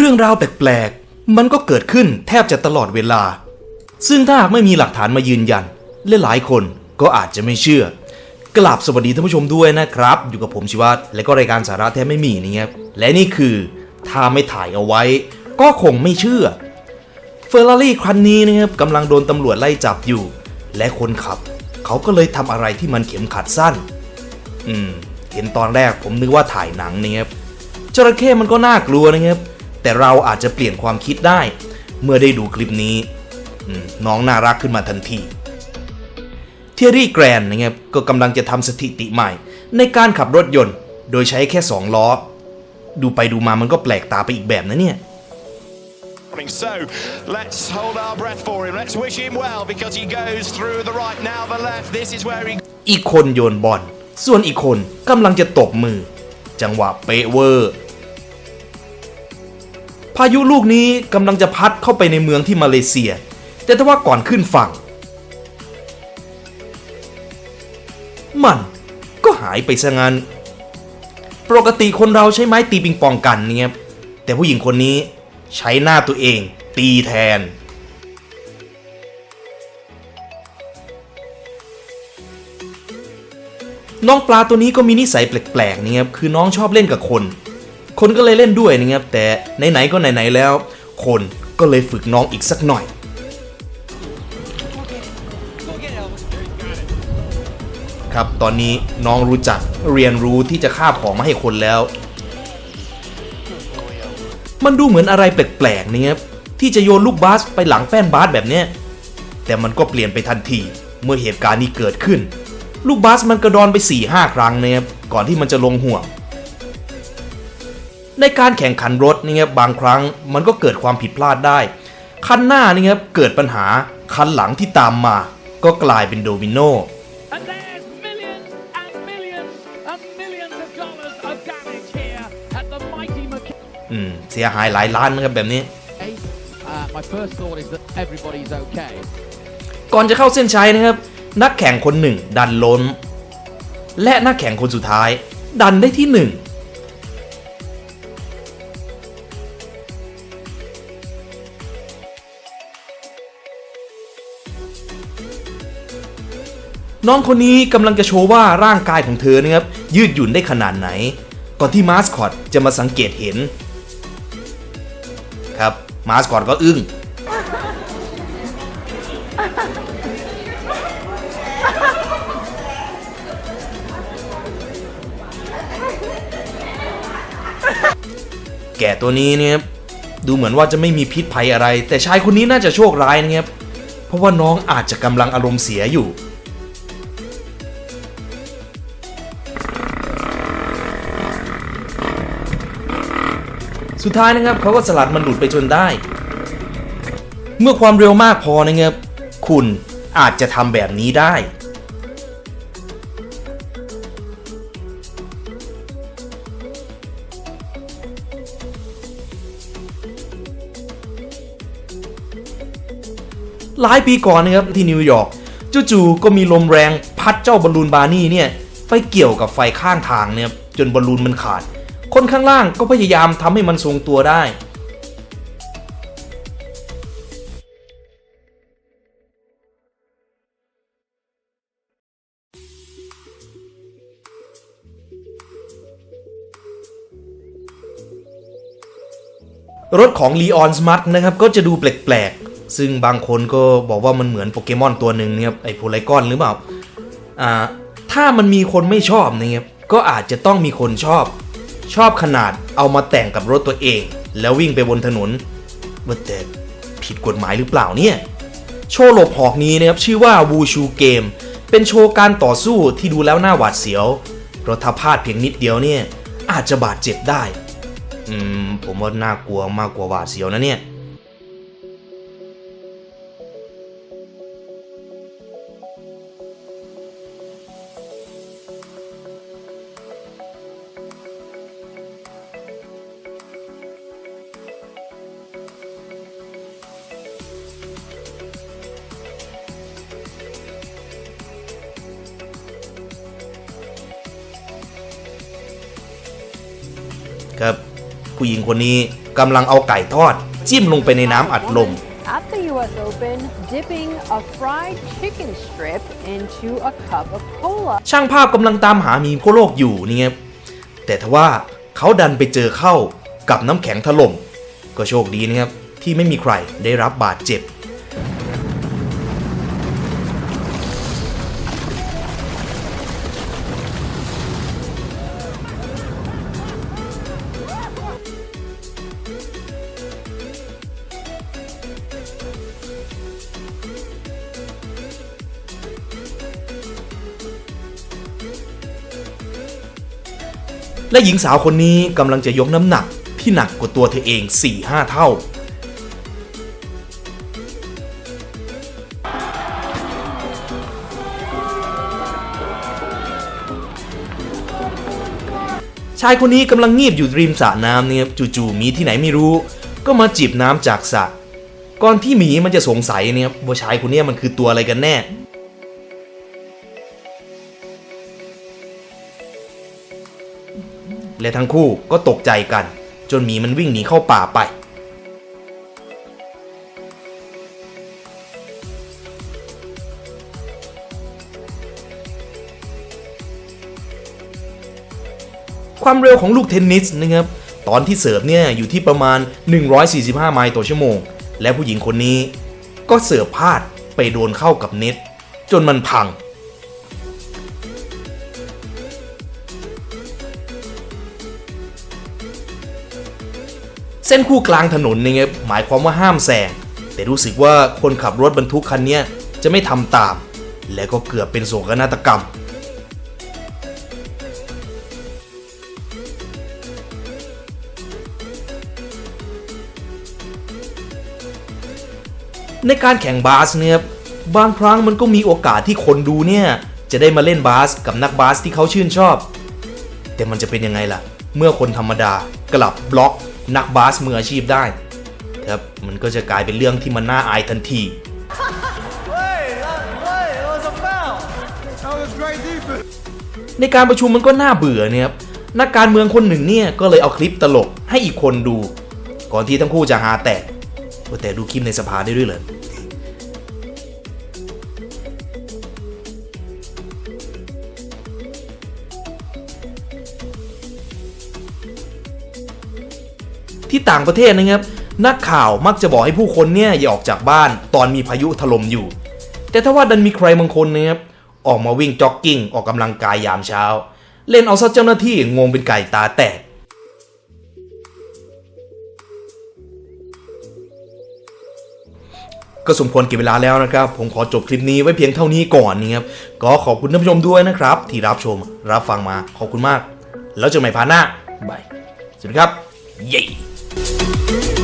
เรื่องราวแปลกๆ มันก็เกิดขึ้นแทบจะตลอดเวลา ซึ่งถ้าหากไม่มีหลักฐานมายืนยันและหลายคนก็อาจจะไม่เชื่อกราบสวัสดีท่านผู้ชมด้วยนะครับ อยู่กับผมชิวัตและก็รายการสาระแท้ไม่มีนะครับและนี่คือถ้าไม่ถ่ายเอาไว้ ก็คงไม่เชื่อเฟอร์รารี่คันนี้นะครับกำลังโดนตำรวจไล่จับอยู่ และคนขับ เขาก็เลยทำอะไรที่มันเข็มขัดสั้น อืม เห็นตอนแรกผมนึกว่าถ่ายหนังนะครับจระเข้มันก็น่ากลัวนะครับ แต่เราอาจจะเปลี่ยนความคิดได้ เมื่อได้ดูคลิปนี้อืมน้องน่ารักขึ้นมาทันทีเทียรี่แกรนนะครับก็กำลังจะทำสถิติใหม่ ในการขับรถยนต์ โดยใช้แค่2ล้อ ดูไปดูมามันก็แปลกตาไปอีกแบบนะเนี่ย So let's hold our breath for him. Let's wish him well because he goes through the right now the left. This is where he อีกคนโยนบอลส่วนอีกคนกำลังจะตบมือ จังหวะเป๊ะเวอร์ พายุลูกนี้กำลังจะพัดเข้าไปในเมืองที่มาเลเซีย แต่ถ้าว่าก่อนขึ้นฝั่ง มันก็หายไปซะงั้น ปกติคนเราใช้ไม้ตีปิงปองกันเนี่ยแต่ผู้หญิงคนนี้ใช้หน้าตัวเองตีแทน น้องปลาตัวนี้ก็มีนิสัยแปลกๆนะครับคือน้องชอบเล่นกับคน คนก็เลยเล่นด้วยนะครับแต่ไหนๆก็ไหนๆแล้ว คนก็เลยฝึกน้องอีกสักหน่อย ครับตอนนี้น้องรู้จักเรียนรู้ที่จะคาบของมาให้คนแล้ว มันดูเหมือนอะไรแปลกๆนะครับที่จะโยนลูกบาสไปหลังแป้นบาสแบบเนี้ยแต่มันก็เปลี่ยนไปทันทีเมื่อเหตุการณ์นี้เกิดขึ้น ลูกบาสมันกระดอนไป4-5ครั้งนะครับก่อนที่มันจะลงห่วง ในการแข่งขันรถนะครับบางครั้งมันก็เกิดความผิดพลาดได้ คันหน้านี่ครับเกิดปัญหาคันหลังที่ตามมา ก็กลายเป็นโดมิโน And there's millions and millions and millions of dollars of damage here at the mighty McKinney. อืมเสียหายหลายล้านนะครับแบบนี้ Uh, my first thought is that everybody's okay. ก่อนจะเข้าเส้นชัยนะครับ นักแข่งคนหนึ่งดันล้ม และนักแข่งคนสุดท้าย ดันได้ที่หนึ่ง น้องคนนี้กำลังจะโชว์ว่าร่างกายของเธอนะครับยืดหยุ่นได้ขนาดไหน ก่อนที่มาสคอตจะมาสังเกตเห็น ครับมาสคอตก็อึ้งแก่ตัวนี้เนี่ยดูเหมือนว่าจะไม่มีพิษภัยอะไร แต่ชายคนนี้น่าจะโชคร้ายนะครับเพราะว่าน้องอาจจะกำลังอารมณ์เสียอยู่ สุดท้ายนะครับเขาก็สลัดมันหลุดไปจนได้ เมื่อความเร็วมากพอนะครับคุณอาจจะทำแบบนี้ได้ หลายปีก่อนนะครับที่นิวยอร์กจู่ๆก็มีลมแรงพัดเจ้าบอลลูนบาร์นี่เนี่ยไปเกี่ยวกับไฟข้างทางเนี่ยจนบอลลูนมันขาด คนข้างล่างก็พยายามทำให้มันทรงตัวได้ รถของ l ีออนสมัตนะครับ ก็จะดูแปลกๆ ซึ่งบางคนก็บอกว่ามันเหมือนโปเกมอนตัวหนึ่งนะครับ ไอโพไลกอนหรือเปล่า อ่า ถ้ามันมีคนไม่ชอบนะครับ ก็อาจจะต้องมีคนชอบ ชอบขนาดเอามาแต่งกับรถตัวเอง แล้ววิ่งไปบนถนนว่าแต่ผิดกฎหมายหรือเปล่าเนี่ย โชว์หลบหอกนี้นะครับชื่อว่าวูชูเกม เป็นโชว์การต่อสู้ที่ดูแล้วน่าหวาดเสียวเพราะถ้าพลาดเพียงนิดเดียวเนี่ยอาจจะบาดเจ็บได้ อืมผมว่าน่ากลัวมากกว่าหวาดเสียวนะเนี่ย ครับ ผู้หญิงคนนี้กำลังเอาไก่ทอด จิ้มลงไปในน้ำอัดลม At the US Open, dipping a fried chicken strip into a cup of cola. ช่างภาพกำลังตามหาหมีโคโลกอยู่นี่ครับแต่ทว่าเขาดันไปเจอเข้ากับน้ำแข็งถล่ม ก็โชคดีนะครับ ที่ไม่มีใครได้รับบาดเจ็บ และหญิงสาวคนนี้กำลังจะยกน้ำหนักที่หนักกว่าตัวเธอเอง 4-5 เท่า ชายคนนี้กำลังงีบอยู่ริมสระน้ำเนี่ยจู่ๆมีที่ไหนไม่รู้ ก็มาจีบน้ำจากสระก่อนที่หมีมันจะสงสัยเนี่ยว่าชายคนนี้มันคือตัวอะไรกันแน่ และทั้งคู่ก็ตกใจกัน จนหมีมันวิ่งหนีเข้าป่าไปความเร็วของลูกเทนนิสนะครับ ตอนที่เสิร์ฟเนี่ยอยู่ที่ประมาณ 145 ไมล์ต่อชั่วโมง และผู้หญิงคนนี้ก็เสิร์ฟพลาดไปโดนเข้ากับเน็ต จนมันพัง เส้นคู่กลางถนนเนี่ยหมายความว่าห้ามแซงแต่รู้สึกว่าคนขับรถบรรทุกคันนี้จะไม่ทำตาม และก็เกือบเป็นโศกนาฏกรรม ในการแข่งบาสเนี่ยบางครั้งมันก็มีโอกาสที่คนดูเนี่ยจะได้มาเล่นบาสกับนักบาสที่เขาชื่นชอบ แต่มันจะเป็นยังไงล่ะ เมื่อคนธรรมดากลับบล็อก นักบาสมืออาชีพได้ครับมันก็จะกลายเป็นเรื่องที่มันน่าอายทันทีในการประชุมมันก็น่าเบื่อเนี่ยครับนักการเมืองคนหนึ่งเนี่ยก็เลยเอาคลิปตลกให้อีกคนดู ก่อนที่ทั้งคู่จะหาแตกแต่ดูคลิปในสภาได้ด้วยเหรอ ที่ต่างประเทศนะครับ นักข่าวมักจะบอกให้ผู้คนเนี่ยอย่าออกจากบ้านตอนมีพายุถล่มอยู่ แต่ถ้าว่าดันมีใครบางคนนะครับออกมาวิ่งจ็อกกิ้งออกกำลังกายยามเช้า เล่นเอาซะเจ้าหน้าที่งงเป็นไก่ตาแตกก็สมควรเก็บเวลาแล้วนะครับ ผมขอจบคลิปนี้ไว้เพียงเท่านี้ก่อนนะครับ ก็ขอบคุณท่านผู้ชมด้วยนะครับ ที่รับชมรับฟังมาขอบคุณมาก แล้วเจอกันใหม่พาร์ทหน้าบายสวัสดีครับ เย้ Thank